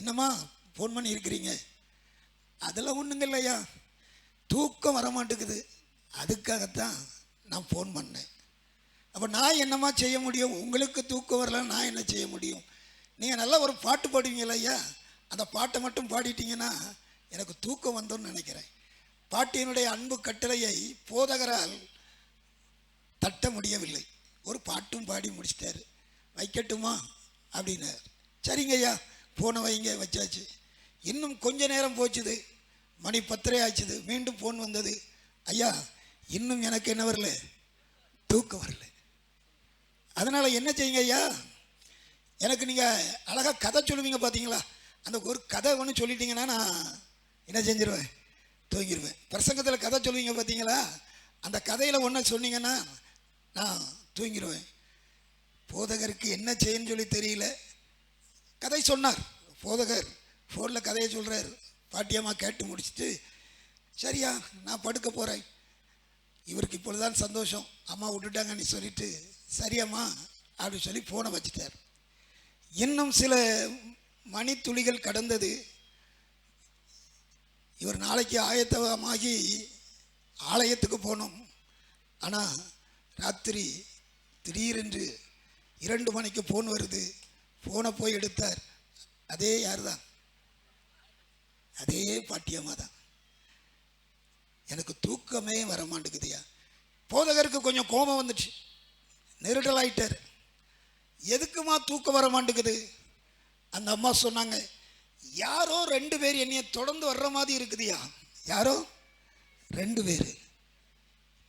என்னம்மா ஃபோன் பண்ணி இருக்கிறீங்க? அதெல்லாம் ஒன்றுங்க இல்லையா? தூக்கம் வர மாட்டேங்குது அதுக்காகத்தான் நான் ஃபோன் பண்ணேன். அப்போ நான் என்னம்மா செய்ய முடியும்? உங்களுக்கு தூக்கம் வரலன்னு நான் என்ன செய்ய முடியும்? நீங்கள் நல்லா ஒரு பாட்டு பாடுவீங்களா இல்லையா? அந்த பாட்டை மட்டும் பாடிட்டீங்கன்னா எனக்கு தூக்கம் வந்தோன்னு நினைக்கிறேன். பாட்டியினுடைய அன்பு கட்டளையை போதகரால் தட்ட முடியவில்லை. ஒரு பாட்டும் பாடி முடிச்சிட்டாரு. வைக்கட்டுமா? அப்படின்னார். சரிங்கய்யா. ஃபோனை போனை வைங்க வச்சாச்சு. இன்னும் கொஞ்ச நேரம் போச்சுது. மணி பத்தரை ஆச்சுது. மீண்டும் ஃபோன் வந்தது. ஐயா இன்னும் எனக்கு என்ன வரல? தூக்கம் வரல. அதனால் என்ன செய்யுங்க ஐயா? எனக்கு நீங்கள் அழகாக கதை சொல்லுவீங்க பார்த்தீங்களா அந்த ஒரு கதை ஒன்று சொல்லிட்டீங்கன்னா நான் என்ன செஞ்சிருவேன்? தூங்கிடுவேன் பிரசங்கத்தில் கதை சொல்லுவீங்க பார்த்தீங்களா அந்த கதையில் ஒன்று சொன்னீங்கன்னா நான் தூங்கிடுவேன் போதகருக்கு என்ன செய்யன்னு சொல்லி தெரியல. கதை சொன்னார். போதகர் ஃபோனில் கதையை சொல்கிறார் பாட்டியம்மா கேட்டு முடிச்சுட்டு சரியா நான் படுக்க போகிறேன் இவருக்கு இப்பொழுதுதான் சந்தோஷம். அம்மா விட்டுட்டாங்கன்னு சொல்லிட்டு சரியாம்மா அப்படின்னு சொல்லி ஃபோனை வச்சுட்டார். இன்னும் சில மணித்துளிகள் கடந்தது. இவர் நாளைக்கு ஆயத்தமாகி ஆலயத்துக்கு போனோம். ஆனால் ராத்திரி திடீரென்று இரண்டு மணிக்கு ஃபோன் வருது. ஃபோனை போய் எடுத்தார். அதே யார் தான் அதே பாட்டியம்மா தான் எனக்கு தூக்கமே வரமாட்டேங்குதுயா போதகருக்கு கொஞ்சம் கோபம் வந்துச்சு. நெருடல் ஆயிட்டார். எதுக்குமா தூக்கம் வர மாட்டேங்குது அந்த அம்மா சொன்னாங்க யாரோ ரெண்டு பேர் என்னைய தொடர்ந்து வர்ற மாதிரி இருக்குதுயா யாரோ? ரெண்டு பேர்.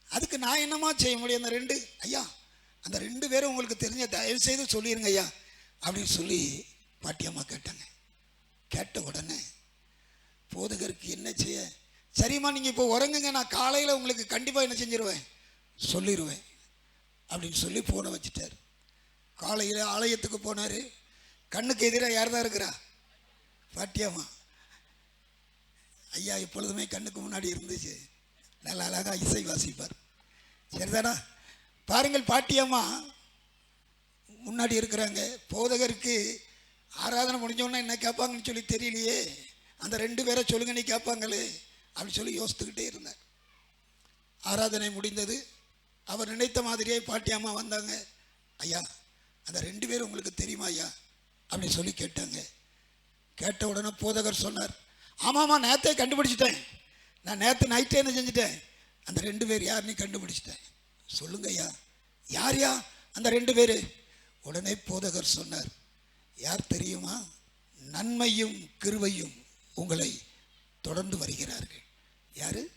அதுக்கு நான் என்னம்மா செய்ய முடியும்? அந்த ரெண்டு ஐயா அந்த ரெண்டு பேரும் உங்களுக்கு தெரிஞ்ச தயவு செய்து சொல்லிடுங்க ஐயா அப்படின்னு சொல்லி பாட்டியம்மா கேட்டாங்க. கேட்ட உடனே போதகருக்கு என்ன செய்ய? சரிம்மா நீங்கள் இப்போ உறங்குங்க நான் காலையில் உங்களுக்கு கண்டிப்பாக என்ன செஞ்சிருவேன்? சொல்லிடுவேன் அப்படின்னு சொல்லி ஃபோனை வச்சுட்டார். காலையில் ஆலயத்துக்கு போனார். கண்ணுக்கு எதிராக யார் தான் இருக்கிறா? பாட்டியம்மா ஐயா எப்பொழுதுமே கண்ணுக்கு முன்னாடி இருந்துச்சு. நல்ல அழகாக இசை வாசிப்பார். சரிதானா? பாருங்கள் பாட்டியம்மா முன்னாடி இருக்கிறாங்க. போதகருக்கு ஆராதனை முடிஞ்சோன்னா என்ன கேட்பாங்கன்னு சொல்லி தெரியலையே. அந்த ரெண்டு பேரை சொல்லுங்க நீ கேட்பாங்களே அப்படின்னு சொல்லி யோசித்துக்கிட்டே இருந்தார். ஆராதனை முடிந்தது. அவர் நினைத்த மாதிரியே பாட்டி அம்மா வந்தாங்க. ஐயா அந்த ரெண்டு பேரும் உங்களுக்கு தெரியுமா ஐயா? அப்படின்னு சொல்லி கேட்டாங்க. கேட்ட உடனே போதகர் சொன்னார் ஆமாம்மா நேற்றே கண்டுபிடிச்சிட்டேன். நான் நேற்று நைட்டே என்ன செஞ்சுட்டேன்? அந்த ரெண்டு பேர் யாருன்னு கண்டுபிடிச்சிட்டேன். சொல்லுங்க ஐயா. யார் யா அந்த ரெண்டு பேர். உடனே போதகர் சொன்னார் யார் தெரியுமா? நன்மையும் கிருவையும் உங்களை தொடர்ந்து வருகிறார்கள். யாரு?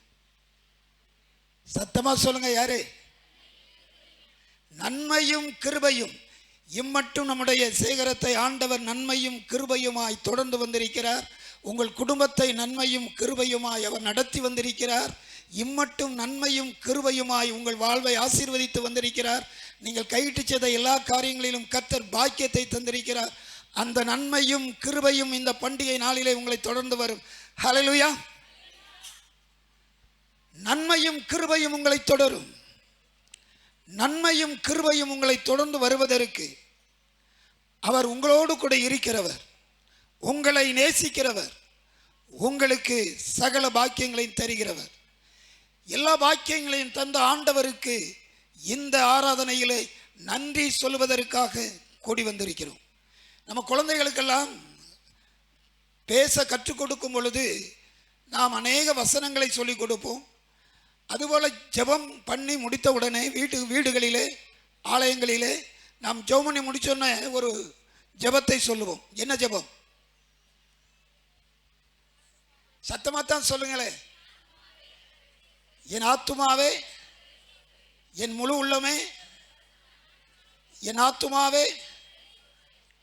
சத்தமா சொல்லுங்க யாரு? நன்மையும் கிருபையும் இம்மட்டும் நம்முடைய சேகரத்தை ஆண்டவர் நன்மையும் கிருபையுமாய் தொடர்ந்து வந்திருக்கிறார். உங்கள் குடும்பத்தை நன்மையும் கிருபையுமாய் அவர் நடத்தி வந்திருக்கிறார். இம்மட்டும் நன்மையும் கிருபையுமாய் உங்கள் வாழ்வை ஆசீர்வதித்து வந்திருக்கிறார். நீங்கள் கையிட்டு செய்த எல்லா காரியங்களிலும் கத்தர் பாக்கியத்தை தந்திருக்கிறார். அந்த நன்மையும் கிருபையும் இந்த பண்டிகை நாளிலே உங்களை தொடர்ந்து வரும். ஹலலுயா நன்மையும் கிருபையும் உங்களை தொடரும். நன்மையும் கிருபையும் உங்களை தொடர்ந்து வருவதற்கு அவர் உங்களோடு கூட இருக்கிறவர். உங்களை நேசிக்கிறவர். உங்களுக்கு சகல பாக்கியங்களையும் தருகிறவர். எல்லா பாக்கியங்களையும் தந்த ஆண்டவருக்கு இந்த ஆராதனையிலே நன்றி சொல்வதற்காக கூடி வந்திருக்கிறோம். நம்ம குழந்தைகளுக்கெல்லாம் பேச கற்றுக் கொடுக்கும் பொழுது நாம் அநேக வசனங்களை சொல்லிக் கொடுப்போம். அதுபோல் ஜெபம் பண்ணி முடித்த உடனே வீட்டு வீடுகளிலே ஆலயங்களிலே நாம் ஜெபம் பண்ணி முடிச்சோன்னே ஒரு ஜெபத்தை சொல்லுவோம். என்ன ஜெபம்? சத்தமாத்தான் சொல்லுங்களே. என் ஆத்துமாவே என் முழு உள்ளமே என் ஆத்துமாவே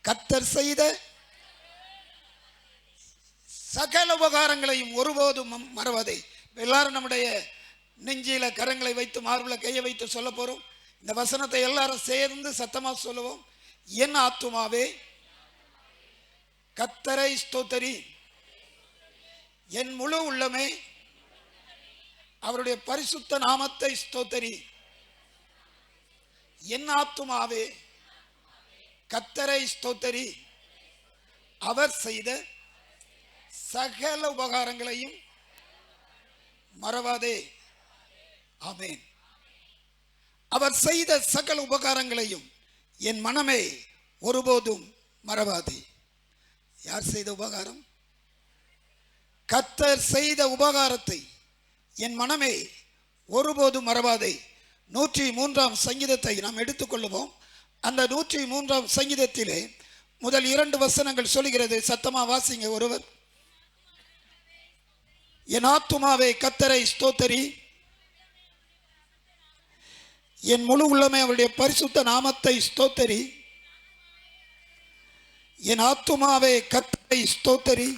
கத்தர் செய்த சகல உபகாரங்களையும் ஒருபோதும் மம்- எல்லாரும் நம்முடைய நெஞ்சில கரங்களை வைத்து மார்பில் கையை வைத்து சொல்ல போறோம். இந்த வசனத்தை எல்லாரும் சேர்ந்து சத்தமாக சொல்லுவோம். என் ஆத்துமாவே கத்தரை ஸ்தோத்தரி. என் முழு உள்ளமே அவருடைய பரிசுத்த நாமத்தை ஸ்தோத்தரி. என் ஆத்துமாவே கத்தரை ஸ்தோத்தரி. அவர் செய்த சகல உபகாரங்களையும் மறவாதே. ஆமேன். அவர் செய்த சகல உபகாரங்களையும் என் மனமே ஒருபோதும் மறவாதே. யார் செய்த உபகாரம்? கத்தர் செய்த உபகாரத்தை என் மனமே ஒருபோதும் மறவாதே. நூற்றி மூன்றாம் சங்கீதத்தை நாம் எடுத்துக்கொள்ளுவோம் அந்த நூற்றி மூன்றாம் சங்கீதத்திலே முதல் இரண்டு வசனங்கள் சொல்கிறது சத்தமா வாசிங்க ஒருவர். என் ஆத்துமாவே கத்தரை ஸ்தோத்தரி. என் முழு உள்ளமே அவருடைய பரிசுத்த நாமத்தை ஸ்தோத்தரி. என் ஆத்துமாவே கத்தரை ஸ்தோத்தரி.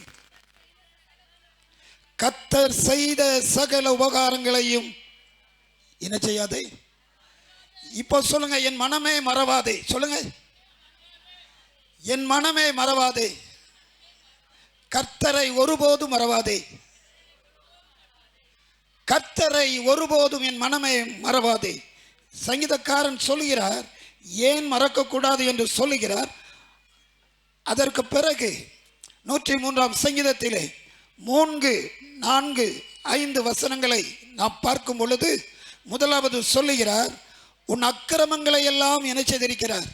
கத்தர் செய்த சகல உபகாரங்களையும் என்ன செய்யாதே? இப்போ சொல்லுங்க என் மனமே மறவாதே. சொல்லுங்க. என் மனமே மறவாதே. கர்த்தரை ஒருபோதும் மறவாதே. கர்த்தரை ஒருபோதும் என் மனமே மறவாதே. சங்கீதக்காரன் சொல்லுகிறார் ஏன் மறக்கக்கூடாது என்று சொல்லுகிறார். அதற்கு பிறகு நூற்றி மூன்றாம் சங்கீதத்திலே மூன்று நான்கு ஐந்து வசனங்களை நாம் பார்க்கும் பொழுது முதலாவது சொல்லுகிறார் உன் அக்கிரமங்களை எல்லாம் இணைச்சதிருக்கிறார்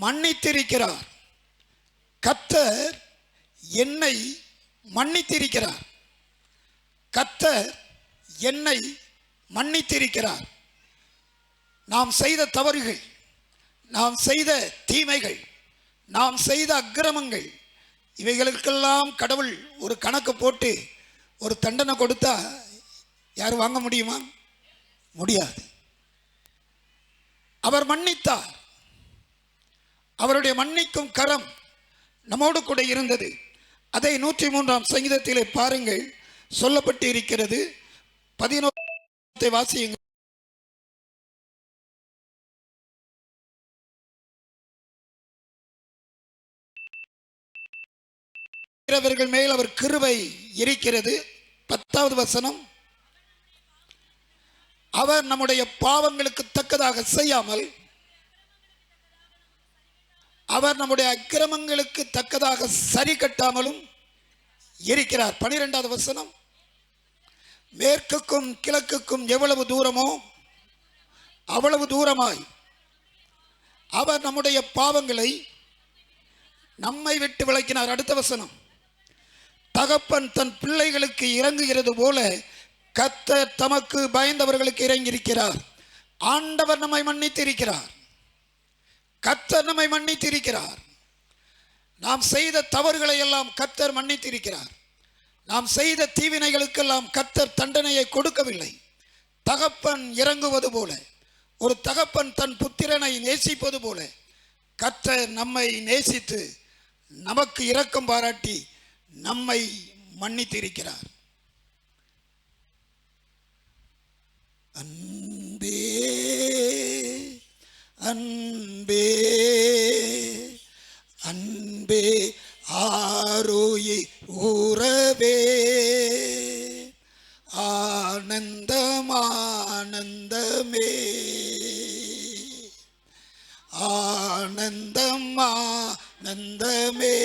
மன்னித்திருக்கிறார். கத்தர் என்னை மன்னித்திருக்கிறார். கத்தர் என்னை மன்னித்திருக்கிறார். நாம் செய்த தவறுகள் நாம் செய்த தீமைகள் நாம் செய்த அக்கிரமங்கள் இவைகளுக்கெல்லாம் கடவுள் ஒரு கணக்கு போட்டு ஒரு தண்டனை கொடுத்தா யார் வாங்க முடியுமா? முடியாது. அவர் மன்னித்தார். அவருடைய மன்னிக்கும் கரம் நம்மோடு கூட இருந்தது. அதை நூற்றி மூன்றாம் சங்கீதத்திலே பாருங்கள். சொல்லப்பட்டு இருக்கிறது பதினோரு வாசியுங்கள் மேல் அவர் கிருவை இருக்கிறது. பத்தாவது வசனம். அவர் நம்முடைய பாவங்களுக்கு தக்கதாக செய்யாமல் அவர் நம்முடைய அக்கிரமங்களுக்கு தக்கதாக சரி கட்டாமலும் இருக்கிறார். பனிரெண்டாவது வசனம் மேற்குக்கும் கிழக்குக்கும் எவ்வளவு தூரமோ அவ்வளவு தூரமாய் அவர் நம்முடைய பாவங்களை நம்மை விட்டு விளக்கினார் அடுத்த வசனம் தகப்பன் தன் பிள்ளைகளுக்கு இறங்குகிறது போல கத்தர் தமக்கு பயந்தவர்களுக்கு இறங்கியிருக்கிறார். ஆண்டவர் நம்மை மன்னித்திருக்கிறார். கத்தர் நம்மை மன்னித்திருக்கிறார். நாம் செய்த தவறுகளை எல்லாம் கத்தர் மன்னித்திருக்கிறார். நாம் செய்த தீவினைகளுக்கெல்லாம் கத்தர் தண்டனையை கொடுக்கவில்லை. தகப்பன் இறங்குவது போல ஒரு தகப்பன் தன் புத்திரனை நேசிப்பது போல கத்தர் நம்மை நேசித்து நமக்கு இரக்கம் பாராட்டி நம்மை மன்னித்திருக்கிறார். அன்பே அன்பே அன்பே ஆரோயி ஊரவே ஆனந்தமானந்தமே ஆனந்தம் ஆனந்தமே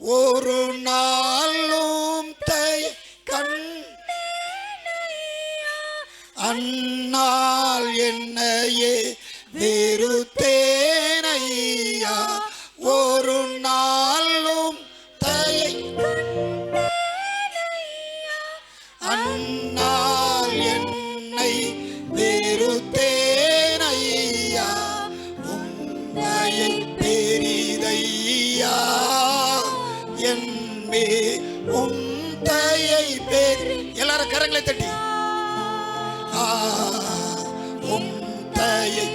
ஒரு நாள் ஆ, உம் தயை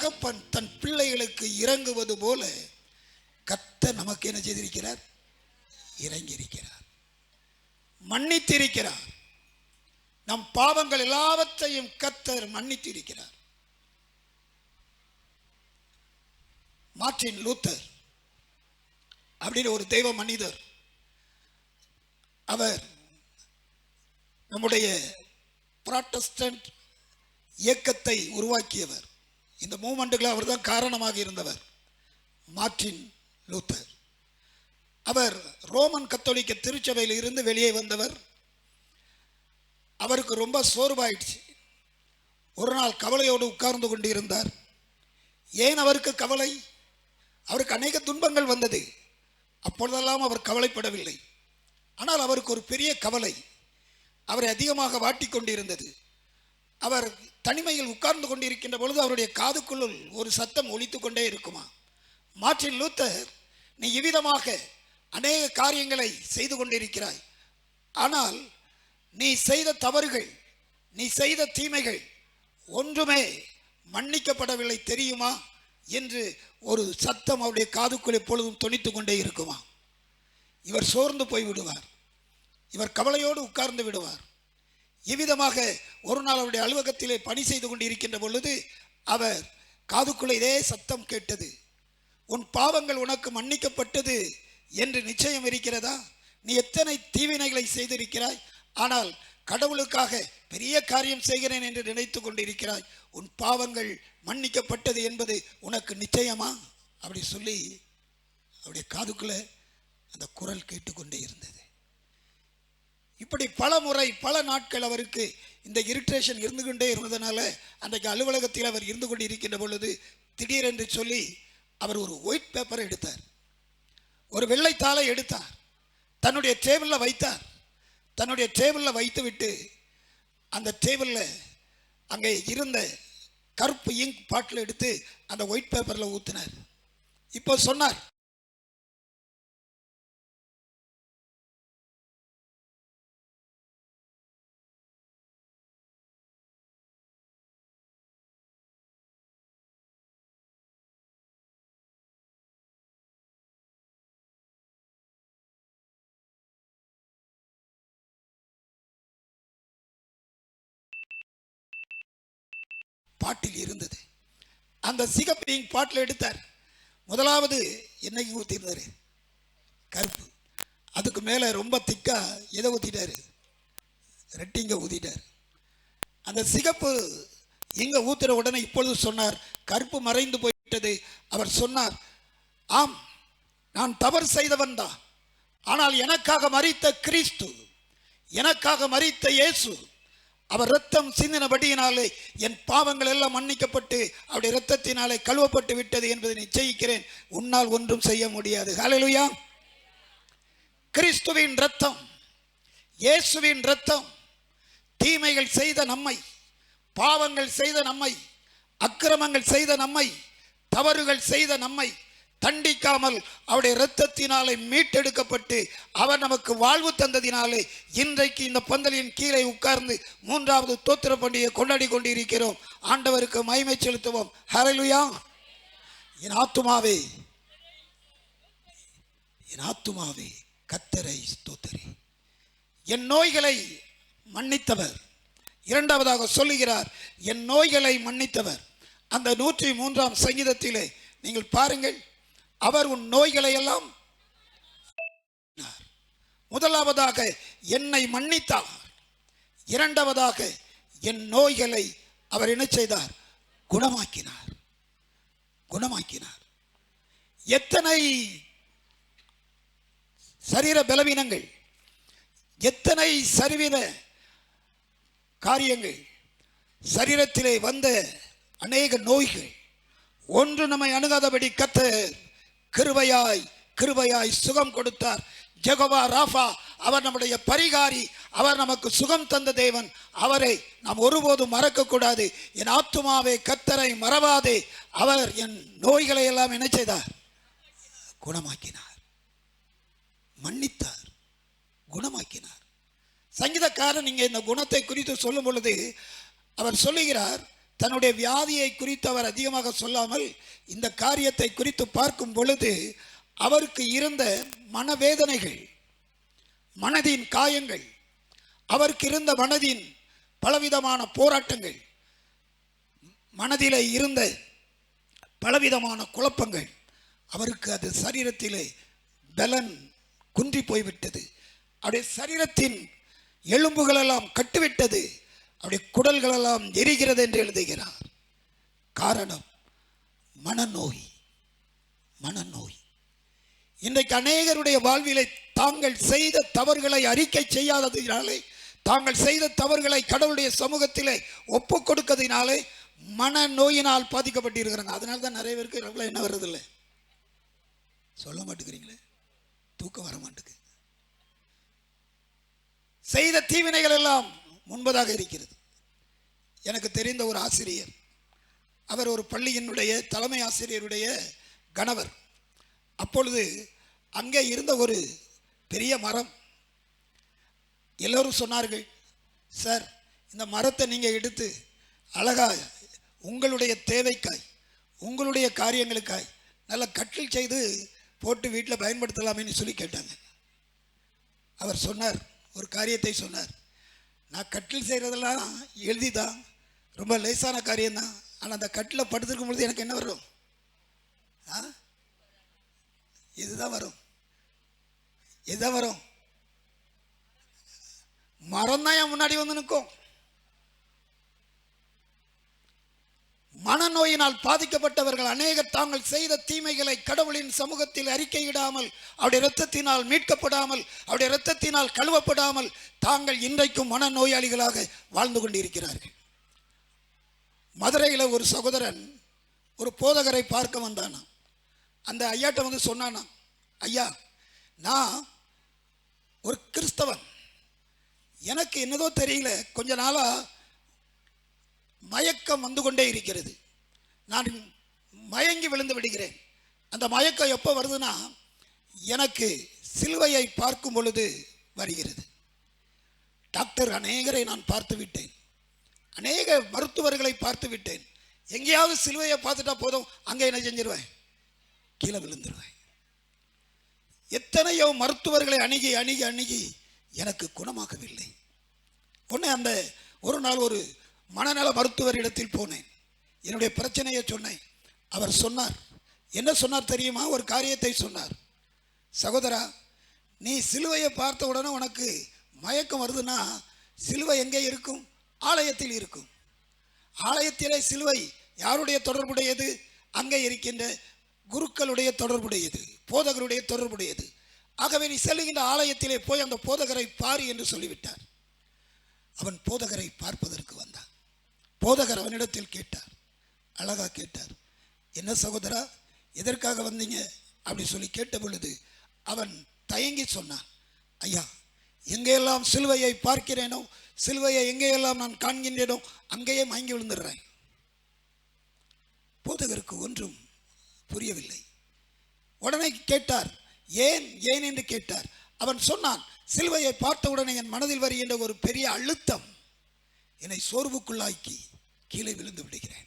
தகப்பன் தன் பிள்ளைகளுக்கு இறங்குவது போல கத்த நமக்கு என்ன செய்திருக்கிறார்? இறங்கியிருக்கிறார். மன்னித்திருக்கிறார். நம் பாவங்கள் எல்லாவற்றையும் கத்தர் மன்னித்திருக்கிறார். மார்ட்டின் லூத்தர் அப்படின்னு ஒரு தெய்வ மனிதர் அவர் நம்முடைய புராட்டஸ்டன்ட் இயக்கத்தை உருவாக்கியவர். இந்த மூமெண்ட்டுகளை அவர் தான் காரணமாக இருந்தவர். Martin Luther. அவர் ரோமன் கத்தோலிக்க திருச்சபையில் இருந்து வெளியே வந்தவர். அவருக்கு ரொம்ப சோர்வாயிடுச்சு. ஒரு நாள் கவலையோடு உட்கார்ந்து கொண்டிருந்தார். ஏன் அவருக்கு கவலை? அவருக்கு அநேக துன்பங்கள் வந்தது. அப்பொழுதெல்லாம் அவர் கவலைப்படவில்லை. ஆனால் அவருக்கு ஒரு பெரிய கவலை. அவரை அதிகமாக வாட்டி கொண்டிருந்தது. அவர் தனிமையில் உட்கார்ந்து கொண்டிருக்கின்ற பொழுது அவருடைய காதுக்குள்ளுள் ஒரு சத்தம் ஒழித்து கொண்டே இருக்குமா? மாற்றில் லூத்தர் நீ இவ்விதமாக அநேக காரியங்களை செய்து கொண்டிருக்கிறாய். ஆனால் நீ செய்த தவறுகள் நீ செய்த தீமைகள் ஒன்றுமே மன்னிக்கப்படவில்லை தெரியுமா? என்று ஒரு சத்தம் அவருடைய காதுக்குள் எப்பொழுதும் தொனித்து கொண்டே இருக்குமா? இவர் சோர்ந்து போய் விடுவார் இவர் கவலையோடு உட்கார்ந்து விடுவார். இவ்விதமாக ஒரு நாள் அவருடைய அலுவலகத்திலே பணி செய்து கொண்டிருக்கின்ற பொழுது அவர் காதுக்குள்ளே இதே சத்தம் கேட்டது. உன் பாவங்கள் உனக்கு மன்னிக்கப்பட்டது என்று நிச்சயம் இருக்கிறதா? நீ எத்தனை தீவினைகளை செய்திருக்கிறாய்? ஆனால் கடவுளுக்காக பெரிய காரியம் செய்கிறேன் என்று நினைத்து கொண்டிருக்கிறாய். உன் பாவங்கள் மன்னிக்கப்பட்டது என்பது உனக்கு நிச்சயமா? அப்படி சொல்லி அவருடைய காதுக்குள்ள அந்த குரல் கேட்டுக்கொண்டே இருந்தது. இப்படி பல முறை பல நாட்கள் அவருக்கு இந்த இரிட்டேஷன் இருந்து கொண்டே இருந்ததுனால அன்றைக்கு அலுவலகத்தில் அவர் இருந்து கொண்டு இருக்கின்ற பொழுது திடீரென்று சொல்லி அவர் ஒரு ஒயிட் பேப்பரை எடுத்தார். ஒரு வெள்ளைத்தாளை எடுத்தார். தன்னுடைய டேபிளில் வைத்தார். தன்னுடைய டேபிளில் வைத்துவிட்டு அந்த டேபிளில் அங்கே இருந்த கருப்பு இங்க் பாட்டில் எடுத்து அந்த ஒயிட் பேப்பரில் ஊற்றினார் இப்போ சொன்னார் அந்த சிகப்பையும் பாட்டில் எடுத்தார். முதலாவது என்னைக்கு ஊற்றிருந்தார் கருப்பு. அதுக்கு மேலே ரொம்ப திக்காக எதை ஊற்றிட்டாரு ரெட்டிங்க ஊற்றிட்டார் அந்த சிகப்பு எங்கே ஊற்றுற உடனே இப்பொழுது சொன்னார் கருப்பு மறைந்து போய்விட்டது அவர் சொன்னார் ஆம் நான் தவறு செய்தவன் தான். ஆனால் எனக்காக மறித்த கிறிஸ்து எனக்காக மறித்த இயேசு அவர் ரத்தம் சிந்தினபடியினாலே என் பாவங்கள் எல்லாம் மன்னிக்கப்பட்டு அவருடைய ரத்தத்தினாலே கழுவப்பட்டு விட்டது என்பதை நிச்சயிக்கிறேன். உன்னால் ஒன்றும் செய்ய முடியாது. ஹலலுயா கிறிஸ்துவின் ரத்தம் இயேசுவின் ரத்தம் தீமைகள் செய்த நம்மை பாவங்கள் செய்த நம்மை அக்கிரமங்கள் செய்த நம்மை தவறுகள் செய்த நம்மை தண்டிக்காமல் அவருடைய இரத்தத்தினாலே மீட்டெடுக்கப்பட்டு அவர் நமக்கு வாழ்வு தந்ததினாலே இன்றைக்கு இந்த பந்தலின் கீழே உட்கார்ந்து மூன்றாவது தோத்திர பண்டிகை கொண்டாடி கொண்டிருக்கிறோம். ஆண்டவருக்கு மகிமை செலுத்துவோம். ஹரலுயா என் ஆத்துமாவே என் ஆத்துமாவே கத்தரை ஸ்தோத்தரி. என் நோய்களை மன்னித்தவர். இரண்டாவதாக சொல்லுகிறார் என் நோய்களை மன்னித்தவர். அந்த நூற்றி மூன்றாம் சங்கீதத்திலே நீங்கள் பாருங்கள். அவர் உன் நோய்களை எல்லாம் முதலாவதாக என்னை மன்னித்தார். இரண்டாவதாக என் நோய்களை அவர் என்ன செய்தார்? குணமாக்கினார். குணமாக்கினார். எத்தனை சரீர பலவீனங்கள் எத்தனை சரிவீத காரியங்கள் சரீரத்திலே வந்த அநேக நோய்கள் ஒன்று நம்மை அணுகாதபடி கத்த கிருபையாய் கிருபையாய் சுகம் கொடுத்தார். ஜெகவா ராஃபா அவர் நம்முடைய பரிகாரி அவர் நமக்கு சுகம் தந்த தேவன். அவரை நாம் ஒருபோதும் மறக்கக்கூடாது. என் ஆத்துமாவே கத்தரை மறவாதே. அவர் என் நோய்களை எல்லாம் என்ன செய்தார்? குணமாக்கினார். மன்னித்தார். குணமாக்கினார். சங்கீதக்காரன் இங்கே இந்த குணத்தை குறித்து சொல்லும் பொழுது அவர் சொல்லுகிறார் தன்னுடைய வியாதியை குறித்து அவர் அதிகமாக சொல்லாமல் இந்த காரியத்தை குறித்து பார்க்கும் பொழுது அவருக்கு இருந்த மனவேதனைகள் மனதின் காயங்கள் அவருக்கு இருந்த மனதின் பலவிதமான போராட்டங்கள் மனதிலே இருந்த பலவிதமான குழப்பங்கள் அவருக்கு அது சரீரத்திலே பலன் குன்றி போய்விட்டது. அவருடைய சரீரத்தின் எலும்புகளெல்லாம் கட்டுவிட்டது. அவருடைய குடல்களெல்லாம் எரிகிறது என்று எழுதுகிறார். காரணம் மனநோய் மனநோய். இன்றைக்கு அநேகருடைய வாழ்விலை தாங்கள் செய்த தவறுகளை அறிக்கை செய்யாததினாலே தாங்கள் செய்த தவறுகளை கடவுளுடைய சமூகத்திலே ஒப்பு கொடுக்கறதினாலே மனநோயினால் பாதிக்கப்பட்டிருக்கிறாங்க. அதனால தான் நிறைய பேருக்கு ரவலை என்ன வர்றதில்லை? சொல்ல மாட்டேங்கிறீங்களே? தூக்கம் வர மாட்டேங்குது செய்த தீவினைகள் எல்லாம் முன்பதாக இருக்கிறது. எனக்கு தெரிந்த ஒரு ஆசிரியர் அவர் ஒரு பள்ளியினுடைய தலைமை ஆசிரியருடைய கணவர். அப்பொழுது அங்கே இருந்த ஒரு பெரிய மரம். எல்லோரும் சொன்னார்கள் சார் இந்த மரத்தை நீங்கள் எடுத்து அழகா உங்களுடைய தேவைக்காய் உங்களுடைய காரியங்களுக்காய் நல்ல கட்டில் செய்து போட்டு வீட்டில் பயன்படுத்தலாமேன்னு சொல்லி கேட்டாங்க. அவர் சொன்னார் ஒரு காரியத்தை சொன்னார். நான் கட்டில் செய்கிறதெல்லாம் எழுதி தான் ரொம்ப லேசான காரியம்தான். ஆனால் அந்த கட்டில் படுத்திருக்கும் பொழுது எனக்கு என்ன வரும்? ஆ? இதுதான் வரும். இதுதான் வரும். மரம் தான் என் முன்னாடி வந்து நிற்கும். மனநோயினால் பாதிக்கப்பட்டவர்கள் அநேகர் தாங்கள் செய்த தீமைகளை கடவுளின் சமூகத்தில் அறிக்கையிடாமல் அவருடைய இரத்தத்தினால் மீட்கப்படாமல் அவருடைய இரத்தத்தினால் கழுவப்படாமல் தாங்கள் இன்றைக்கும் மனநோயாளிகளாக வாழ்ந்து கொண்டிருக்கிறார்கள். மதுரையில் ஒரு சகோதரன் ஒரு போதகரை பார்க்க வந்தானா அந்த ஐயாட்ட வந்து சொன்னானா ஐயா நான் ஒரு கிறிஸ்தவன். எனக்கு என்னதோ தெரியல. கொஞ்ச நாளாக மயக்கம் வந்து கொண்டே இருக்கிறது. நான் மயங்கி விழுந்து விடுகிறேன். அந்த மயக்கம் எப்போ வருதுன்னா எனக்கு சிலுவையை பார்க்கும் பொழுது வருகிறது. டாக்டர் அநேகரை நான் பார்த்து விட்டேன். அநேக மருத்துவர்களை பார்த்து விட்டேன். எங்கேயாவது சிலுவையை பார்த்துட்டா போதும் அங்கே என்ன செஞ்சிருவேன்? கீழே விழுந்துருவேன். எத்தனையோ மருத்துவர்களை அணுகி அணுகி அணுகி எனக்கு குணமாகவில்லை. ஒன்று அந்த ஒரு நாள் ஒரு மனநல மருத்துவரிடத்தில் போனேன். என்னுடைய பிரச்சனையை சொன்னேன். அவர் சொன்னார். என்ன சொன்னார் தெரியுமா? ஒரு காரியத்தை சொன்னார். சகோதரா நீ சிலுவையை பார்த்த உடனே உனக்கு மயக்கம் வருதுன்னா சிலுவை எங்கே இருக்கும்? ஆலயத்தில் இருக்கும். ஆலயத்திலே சிலுவை யாருடைய தொடர்புடையது? அங்கே இருக்கின்ற குருக்களுடைய தொடர்புடையது போதகருடைய தொடர்புடையது. ஆகவே நீ செல்லுகின்ற ஆலயத்திலே போய் அந்த போதகரை பாரு என்று சொல்லிவிட்டார். அவன் போதகரை பார்ப்பதற்கு வந்தான். போதகர் அவனிடத்தில் கேட்டார். அழகா கேட்டார். என்ன சகோதரா எதற்காக வந்தீங்க? அப்படி சொல்லி கேட்ட பொழுது அவன் தயங்கி சொன்னான். ஐயா எங்கேயெல்லாம் சிலுவையை பார்க்கிறேனோ சிலுவையை எங்கேயெல்லாம் நான் காண்கின்றேனோ அங்கேயே மயங்கி விழுந்துடுறேன். போதகருக்கு ஒன்றும் புரியவில்லை. உடனே கேட்டார். ஏன் ஏன்? என்று கேட்டார். அவன் சொன்னான் சிலுவையை பார்த்தவுடனே என் மனதில் வருகின்ற ஒரு பெரிய அழுத்தம். என்னை சோர்வுக்குள்ளாக்கி கீழே விழுந்து விடுகிறேன்.